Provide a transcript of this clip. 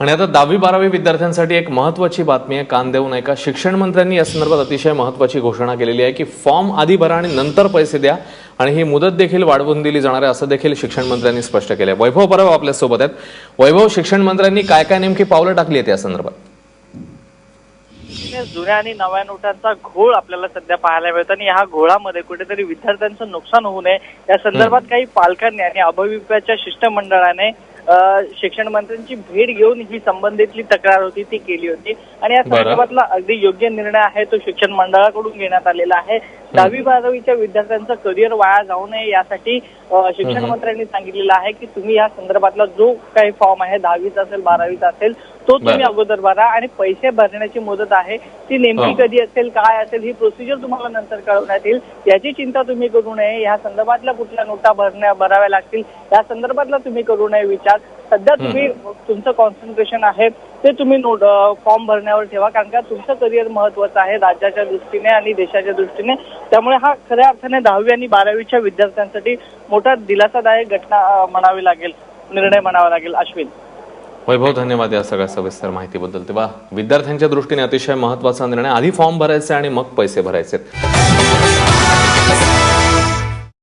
आणि आता दहावी बारावी विद्यार्थ्यांसाठी एक महत्वाची बातमी आहे. कान देऊ नये का शिक्षण मंत्र्यांनी या संदर्भात अतिशय महत्वाची घोषणा केलेली आहे की फॉर्म आधी भरा आणि नंतर पैसे द्या आणि ही मुदत देखील वाढवून दिली जाणार आहे असं देखील शिक्षण मंत्र्यांनी स्पष्ट केलं आहे वैभव परब आपल्यासोबत आहेत. वैभव शिक्षण मंत्र्यांनी काय काय नेमकी पावलं टाकली आहेत या संदर्भात? जुन्या आणि नव्या नोटांचा घोळ आपल्याला सध्या पाहायला मिळतो आणि ह्या घोळामध्ये कुठेतरी विद्यार्थ्यांचं नुकसान होऊ नये. या संदर्भात काही पालकांनी आणि अभविप्याच्या शिष्टमंडळाने शिक्षण मंत्र्यांची भेट घेऊन ही संबंधितली तक्रार होती ती केली होती. आणि या. संदर्भातला अगदी योग्य निर्णय आहे तो शिक्षण मंडळाकडून घेण्यात आलेला आहे. दहावी बारावीच्या विद्यार्थ्यांचं करिअर वाया जाऊ नये यासाठी शिक्षण मंत्र्यांनी सांगितलेलं आहे की तुम्ही या संदर्भातला जो काही फॉर्म आहे दहावीचा असेल बारावीचा असेल तो तुम्ही. अगोदर भरा आणि पैसे भरण्याची मुदत आहे. ती नेमकी. कधी असेल काय असेल ही प्रोसिजर तुम्हाला नंतर कळवण्यात येईल. याची चिंता तुम्ही करू नये. या संदर्भातल्या कुठल्या नोटा भरण्या भराव्या लागतील या संदर्भातला तुम्ही करू नये विचार. सध्या तुम्ही तुमचं कॉन्सन्ट्रेशन आहे ते तुम्ही नोट फॉर्म भरण्यावर ठेवा. कारण का तुमचं करिअर महत्वाचं आहे राज्याच्या दृष्टीने आणि देशाच्या दृष्टीने. त्यामुळे हा खऱ्या अर्थाने दहावी आणि बारावीच्या विद्यार्थ्यांसाठी मोठा दिलासादायक घटना म्हणावी लागेल निर्णय म्हणावा लागेल. अश्विन. वैभव धन्यवाद या सगळ्या सविस्तर माहितीबद्दल. तेव्हा विद्यार्थ्यांच्या दृष्टीने अतिशय महत्त्वाचा निर्णय. आधी फॉर्म भरायचे आणि मग पैसे भरायचे.